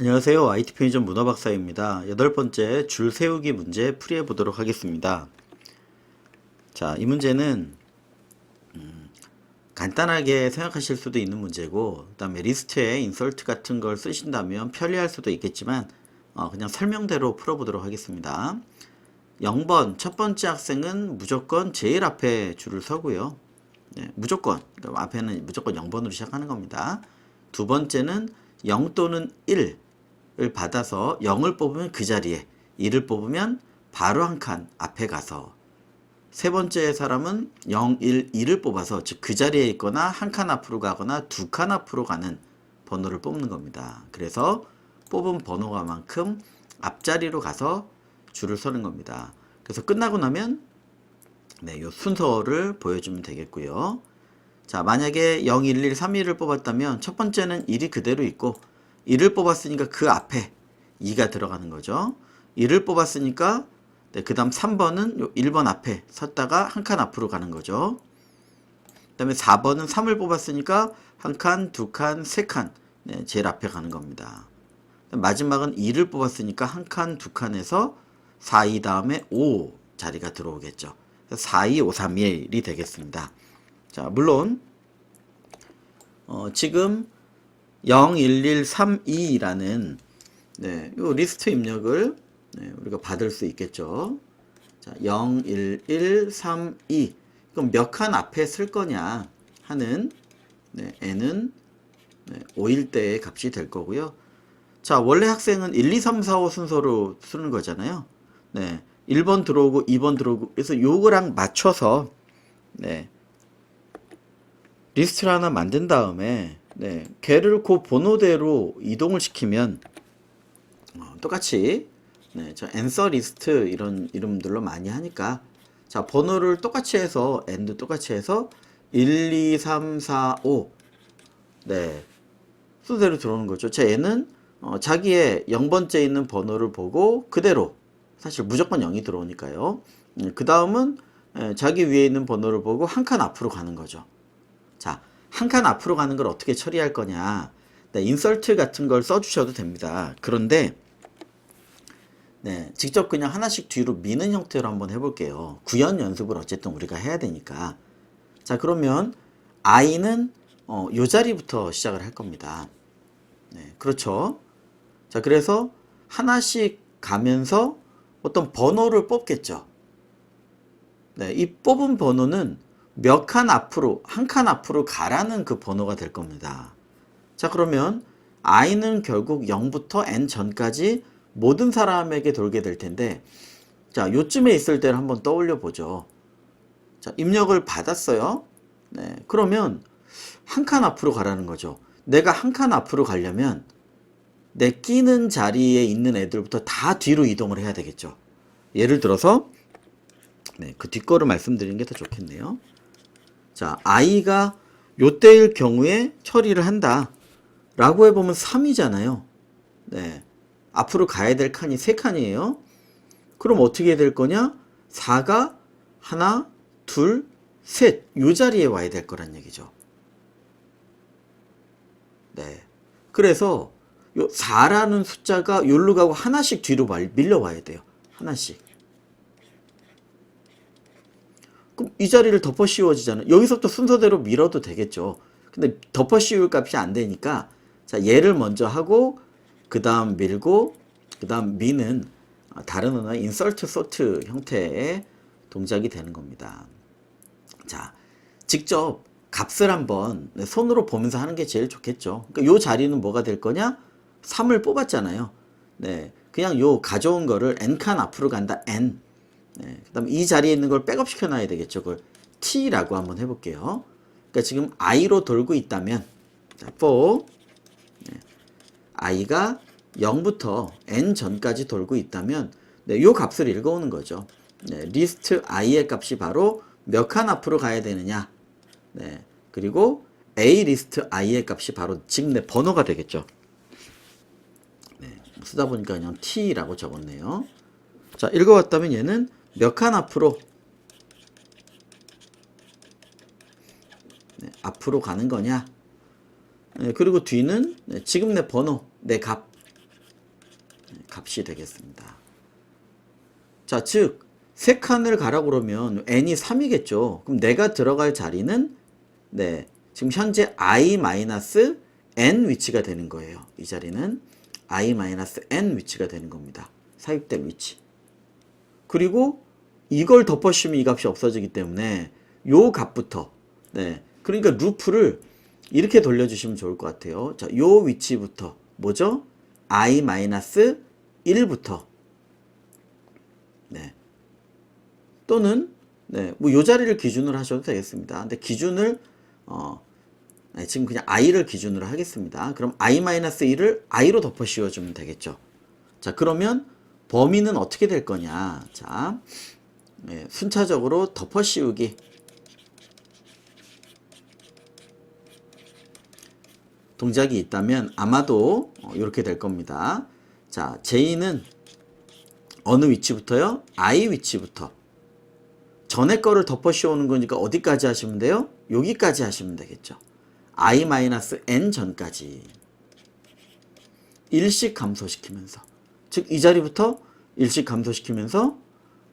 안녕하세요. IT 편의점 문어박사입니다. 여덟 번째 줄 세우기 문제 풀이해 보도록 하겠습니다. 자, 이 문제는 음, 간단하게 생각하실 수도 있는 문제고, 그다음에 리스트에 인설트 같은 걸 쓰신다면 편리할 수도 있겠지만, 어, 그냥 설명대로 풀어보도록 하겠습니다. 0번 첫 번째 학생은 무조건 제일 앞에 줄을 서고요. 네, 무조건 그러니까 앞에는 무조건 0번으로 시작하는 겁니다. 두 번째는 0 또는 1을 받아서 0을 뽑으면 그 자리에 1을 뽑으면 바로 한 칸 앞에 가서 세 번째 사람은 0, 1, 2를 뽑아서 즉 그 자리에 있거나 한 칸 앞으로 가거나 두 칸 앞으로 가는 번호를 뽑는 겁니다. 그래서 뽑은 번호가 만큼 앞자리로 가서 줄을 서는 겁니다. 그래서 끝나고 나면 네, 요 순서를 보여주면 되겠고요. 자, 만약에 0, 1, 1, 3, 1을 뽑았다면 첫 번째는 1이 그대로 있고 1을 뽑았으니까 그 앞에 2가 들어가는 거죠. 1을 뽑았으니까 네, 그 다음 3번은 요 1번 앞에 섰다가 한 칸 앞으로 가는 거죠. 그 다음에 4번은 3을 뽑았으니까 한 칸, 두 칸, 세 칸 네, 제일 앞에 가는 겁니다. 마지막은 2를 뽑았으니까 한 칸, 두 칸에서 4, 2 다음에 5 자리가 들어오겠죠. 4, 2, 5, 3, 1이 되겠습니다. 자, 물론 어, 지금 0, 1, 1, 3, 2라는 네, 요 리스트 입력을 네, 우리가 받을 수 있겠죠. 자, 0, 1, 1, 3, 2. 그럼 몇 칸 앞에 쓸 거냐 하는 네, n은 네, 5일 때의 값이 될 거고요. 자, 원래 학생은 1, 2, 3, 4, 5 순서로 쓰는 거잖아요. 네. 1번 들어오고 2번 들어오고 그래서 요거랑 맞춰서 네. 리스트를 하나 만든 다음에 네. 걔를 그 번호대로 이동을 시키면 어, 똑같이 네, 저 앤서 리스트 이런 이름들로 많이 하니까 자, 번호를 똑같이 해서 n도 똑같이 해서 1, 2, 3, 4, 5 네. 순서대로 들어오는 거죠. 자, 얘는 어, 자기의 0번째 있는 번호를 보고 그대로 사실 무조건 0이 들어오니까요. 그 다음은 자기 위에 있는 번호를 보고 한 칸 앞으로 가는 거죠. 자, 한칸 앞으로 가는 걸 어떻게 처리할 거냐. 네, 인설트 같은 걸 써주셔도 됩니다. 그런데 네, 직접 그냥 하나씩 뒤로 미는 형태로 한번 해볼게요. 구현 연습을 어쨌든 우리가 해야 되니까. 자, 그러면 i는 어, 요 자리부터 시작을 할 겁니다. 네, 그렇죠. 자, 그래서 하나씩 가면서 어떤 번호를 뽑겠죠. 네, 이 뽑은 번호는 몇 칸 앞으로, 한 칸 앞으로 가라는 그 번호가 될 겁니다. 자, 그러면 i는 결국 0부터 n 전까지 모든 사람에게 돌게 될 텐데, 자, 요쯤에 있을 때를 한번 떠올려 보죠. 자, 입력을 받았어요. 네, 그러면 한 칸 앞으로 가라는 거죠. 내가 한 칸 앞으로 가려면 내 끼는 자리에 있는 애들부터 다 뒤로 이동을 해야 되겠죠. 예를 들어서 네, 그 뒷거를 말씀드리는 게 더 좋겠네요. 자, i가 요때일 경우에 처리를 한다. 라고 해보면 3이잖아요. 네. 앞으로 가야 될 칸이 3칸이에요. 그럼 어떻게 될 거냐? 4가 하나, 둘, 셋. 요 자리에 와야 될 거란 얘기죠. 네. 그래서 요 4라는 숫자가 요로 가고 하나씩 뒤로 밀려와야 돼요. 하나씩. 그럼 이 자리를 덮어 씌워지잖아요. 여기서부터 순서대로 밀어도 되겠죠. 근데 덮어 씌울 값이 안 되니까 자 얘를 먼저 하고 그 다음 밀고 그 다음 미는 다른 언어 인설트 소트 형태의 동작이 되는 겁니다. 자 직접 값을 한번 손으로 보면서 하는 게 제일 좋겠죠. 그러니까 요 자리는 뭐가 될 거냐? 3을 뽑았잖아요. 네. 그냥 요 가져온 거를 n칸 앞으로 간다. n. 네. 그 다음에 이 자리에 있는 걸 백업 시켜 놔야 되겠죠. 그걸 t라고 한번 해 볼게요. 그러니까 지금 i로 돌고 있다면 자, for 네. i가 0부터 n 전까지 돌고 있다면 네, 요 값을 읽어 오는 거죠. 네, 리스트 i의 값이 바로 몇 칸 앞으로 가야 되느냐. 네. 그리고 A 리스트 I의 값이 바로 지금 내 번호가 되겠죠. 네. 쓰다 보니까 그냥 T라고 적었네요. 자, 읽어왔다면 얘는 몇 칸 앞으로 네, 앞으로 가는 거냐. 네, 그리고 뒤는 네, 지금 내 번호, 내 값. 값이 되겠습니다. 자, 즉, 세 칸을 가라고 그러면 n이 3이겠죠. 그럼 내가 들어갈 자리는, 네, 지금 현재 i-n 위치가 되는 거예요. 이 자리는 i-n 위치가 되는 겁니다. 삽입된 위치. 그리고 이걸 덮어씌우면 이 값이 없어지기 때문에 요 값부터, 네, 그러니까 루프를 이렇게 돌려주시면 좋을 것 같아요. 자, 요 위치부터, 뭐죠? i-1부터, 네. 또는 네, 뭐 요 자리를 기준으로 하셔도 되겠습니다. 근데 기준을 어 네, 지금 그냥 i를 기준으로 하겠습니다. 그럼 i-1을 i로 덮어 씌워 주면 되겠죠. 자, 그러면 범위는 어떻게 될 거냐? 자, 네, 순차적으로 덮어 씌우기 동작이 있다면 아마도 어, 이렇게 될 겁니다. 자, J는 어느 위치부터요? I 위치부터. 전에 거를 덮어 씌우는 거니까 어디까지 하시면 돼요? 여기까지 하시면 되겠죠. i-n 전까지. 일씩 감소시키면서. 즉, 이 자리부터 일씩 감소시키면서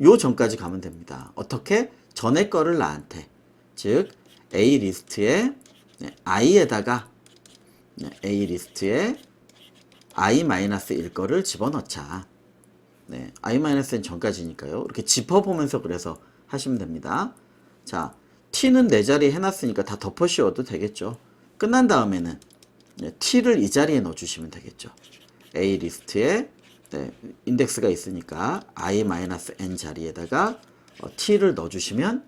요 전까지 가면 됩니다. 어떻게? 전에 거를 나한테. 즉, A 리스트에 네, i에다가 네, A 리스트에 i-1 거를 집어넣자. 네, i-n 전까지니까요. 이렇게 짚어보면서 그래서 하시면 됩니다. 자, t는 네 자리에 해놨으니까 다 덮어 씌워도 되겠죠. 끝난 다음에는 네, t를 이 자리에 넣어주시면 되겠죠. a 리스트에 네, 인덱스가 있으니까 i-n 자리에다가 어, t를 넣어주시면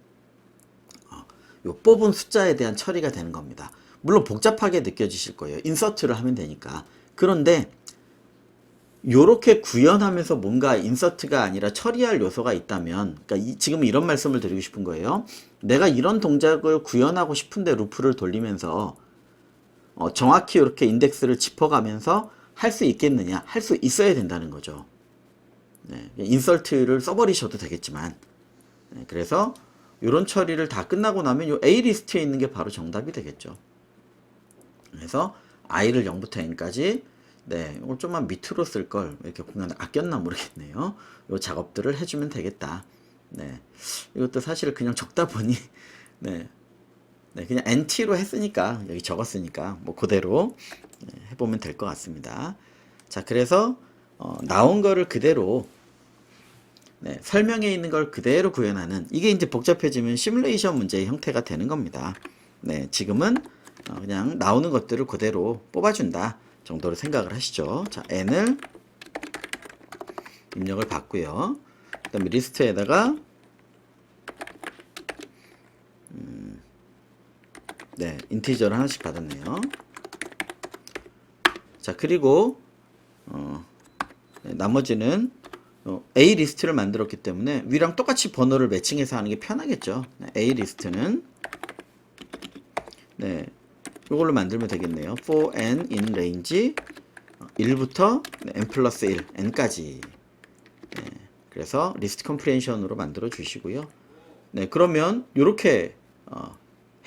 어, 요 뽑은 숫자에 대한 처리가 되는 겁니다. 물론 복잡하게 느껴지실 거예요. 인서트를 하면 되니까. 그런데 요렇게 구현하면서 뭔가 인서트가 아니라 처리할 요소가 있다면 그러니까 이, 지금 이런 말씀을 드리고 싶은 거예요. 내가 이런 동작을 구현하고 싶은데 루프를 돌리면서 어, 정확히 이렇게 인덱스를 짚어가면서 할 수 있겠느냐? 할 수 있어야 된다는 거죠. 네, 인설트를 써버리셔도 되겠지만 네, 그래서 이런 처리를 다 끝나고 나면 요 A 리스트에 있는 게 바로 정답이 되겠죠. 그래서 i를 0부터 n까지 네, 이걸 좀만 밑으로 쓸 걸 이렇게 공간을 아꼈나 모르겠네요. 요 작업들을 해주면 되겠다. 네, 이것도 사실 그냥 적다 보니 네, 네 그냥 NT로 했으니까 여기 적었으니까 뭐 그대로 네, 해보면 될 것 같습니다. 자, 그래서 어, 나온 거를 그대로 네, 설명에 있는 걸 그대로 구현하는 이게 이제 복잡해지면 시뮬레이션 문제의 형태가 되는 겁니다. 네, 지금은 어, 그냥 나오는 것들을 그대로 뽑아준다 정도로 생각을 하시죠. 자, n을 입력을 받고요. 그 다음에 리스트에다가 음, 네, 인티저를 하나씩 받았네요. 자, 그리고 어, 네, 나머지는 어, A 리스트를 만들었기 때문에 위랑 똑같이 번호를 매칭해서 하는 게 편하겠죠. 네, A 리스트는 네, 이걸로 만들면 되겠네요. for n in range 1부터 n 플러스 1, n까지. 네, 그래서 리스트 컴프레hension으로 만들어 주시고요. 네, 그러면 이렇게 어,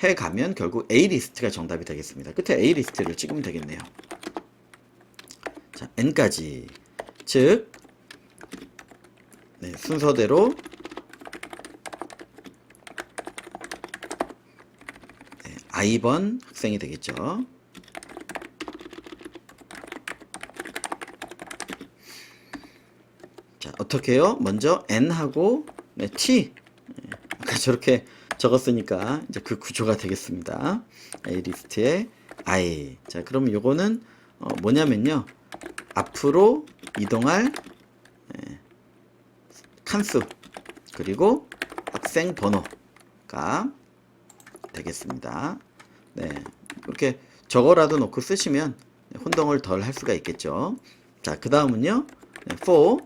해 가면 결국 A 리스트가 정답이 되겠습니다. 끝에 A 리스트를 찍으면 되겠네요. 자, n까지. 즉 네, 순서대로 네, i번 학생이 되겠죠. 자, 어떻게 해요? 먼저 n하고 네, t 네, 아까 저렇게 적었으니까 이제 그 구조가 되겠습니다. a 리스트에 i. 자, 그러면 요거는 어, 뭐냐면요. 앞으로 이동할 예, 칸수 그리고 학생 번호가 되겠습니다. 네, 이렇게 적어라도 놓고 쓰시면 혼동을 덜 할 수가 있겠죠. 자, 그 다음은요, 네, for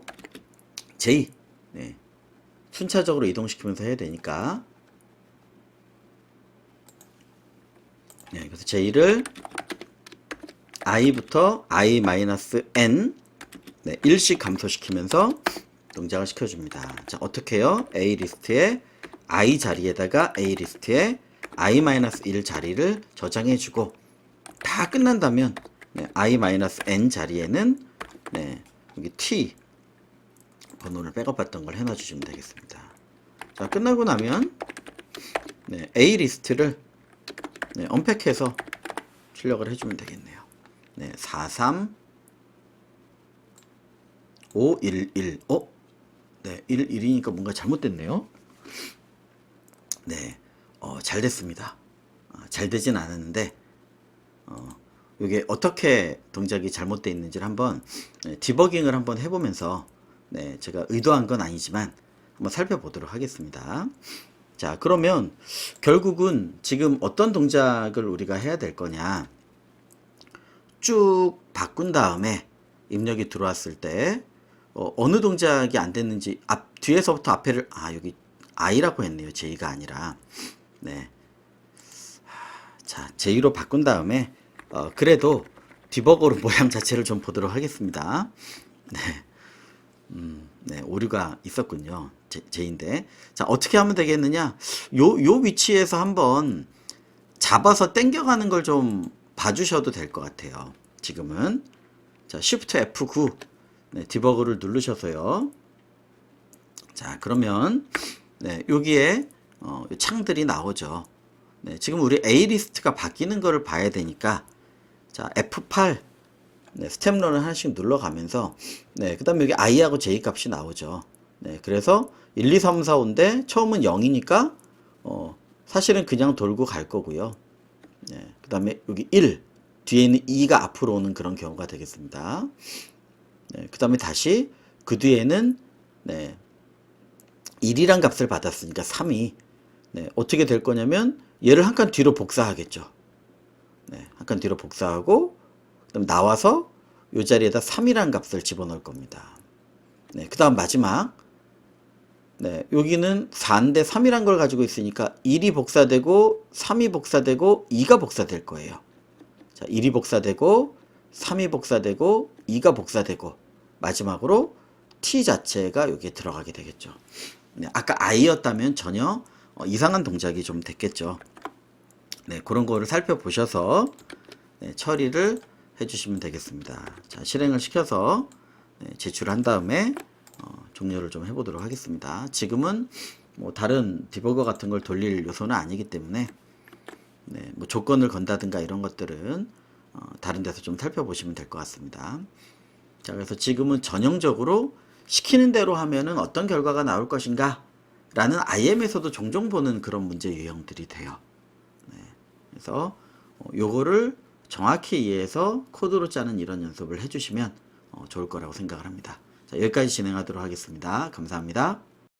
j 네, 순차적으로 이동시키면서 해야 되니까 네, 그래서 j를 i부터 i-n 네, 1씩 감소시키면서 동작을 시켜줍니다. 자, 어떻게 해요? A 리스트에 i 자리에다가 A 리스트에 i-1 자리를 저장해주고 다 끝난다면 네, i-n 자리에는 네, 여기 T 번호를 백업했던 걸 해놔 주시면 되겠습니다. 자, 끝나고 나면 네, A 리스트를 네, 언팩해서 출력을 해주면 되겠네요. 네, 43 511 어? 네, 11이니까 뭔가 잘못됐네요. 네, 어, 잘 됐습니다. 어, 잘 되진 않았는데 어, 이게 어떻게 동작이 잘못되어 있는지를 한번 네, 디버깅을 한번 해보면서 네, 제가 의도한 건 아니지만 한번 살펴보도록 하겠습니다. 자, 그러면 결국은 지금 어떤 동작을 우리가 해야 될 거냐? 쭉 바꾼 다음에 입력이 들어왔을 때 어, 느 동작이 안 됐는지 앞 뒤에서부터 앞에를 아 여기 I라고 했네요. J가 아니라 네. 자, J로 바꾼 다음에 어, 그래도 디버거로 모양 자체를 좀 보도록 하겠습니다. 네. 음, 네, 오류가 있었군요. 제, 제인데. 자, 어떻게 하면 되겠느냐? 요, 요 위치에서 한번 잡아서 당겨가는 걸 좀 봐주셔도 될 것 같아요. 지금은. 자, Shift F9. 네, 디버그를 누르셔서요. 자, 그러면, 네, 여기에, 어, 창들이 나오죠. 네, 지금 우리 A 리스트가 바뀌는 거를 봐야 되니까, 자, F8. 네, 스텝런을 하나씩 눌러가면서 네, 그 다음에 여기 i하고 j 값이 나오죠. 네, 그래서 1, 2, 3, 4, 5인데 처음은 0이니까 어, 사실은 그냥 돌고 갈 거고요. 네, 그 다음에 여기 1 뒤에는 2가 앞으로 오는 그런 경우가 되겠습니다. 네, 그 다음에 다시 그 뒤에는 네, 1이란 값을 받았으니까 3이 네, 어떻게 될 거냐면 얘를 한 칸 뒤로 복사하겠죠. 네, 한 칸 뒤로 복사하고 그럼 나와서 이 자리에다 3이라는 값을 집어넣을 겁니다. 네, 그 다음 마지막 네, 여기는 4인데 3이란 걸 가지고 있으니까 1이 복사되고 3이 복사되고 2가 복사될 거예요. 자, 1이 복사되고 3이 복사되고 2가 복사되고 마지막으로 t 자체가 여기에 들어가게 되겠죠. 네, 아까 i였다면 전혀 어, 이상한 동작이 좀 됐겠죠. 네, 그런 거를 살펴보셔서 네, 처리를 해주시면 되겠습니다. 자, 실행을 시켜서 네, 제출한 다음에 어, 종료를 좀 해보도록 하겠습니다. 지금은 뭐 다른 디버거 같은 걸 돌릴 요소는 아니기 때문에 네, 뭐 조건을 건다든가 이런 것들은 어, 다른 데서 좀 살펴보시면 될 것 같습니다. 자, 그래서 지금은 전형적으로 시키는 대로 하면은 어떤 결과가 나올 것인가 라는 IM에서도 종종 보는 그런 문제 유형들이 돼요. 네, 그래서 어, 요거를 정확히 이해해서 코드로 짜는 이런 연습을 해주시면 어, 좋을 거라고 생각을 합니다. 자, 여기까지 진행하도록 하겠습니다. 감사합니다.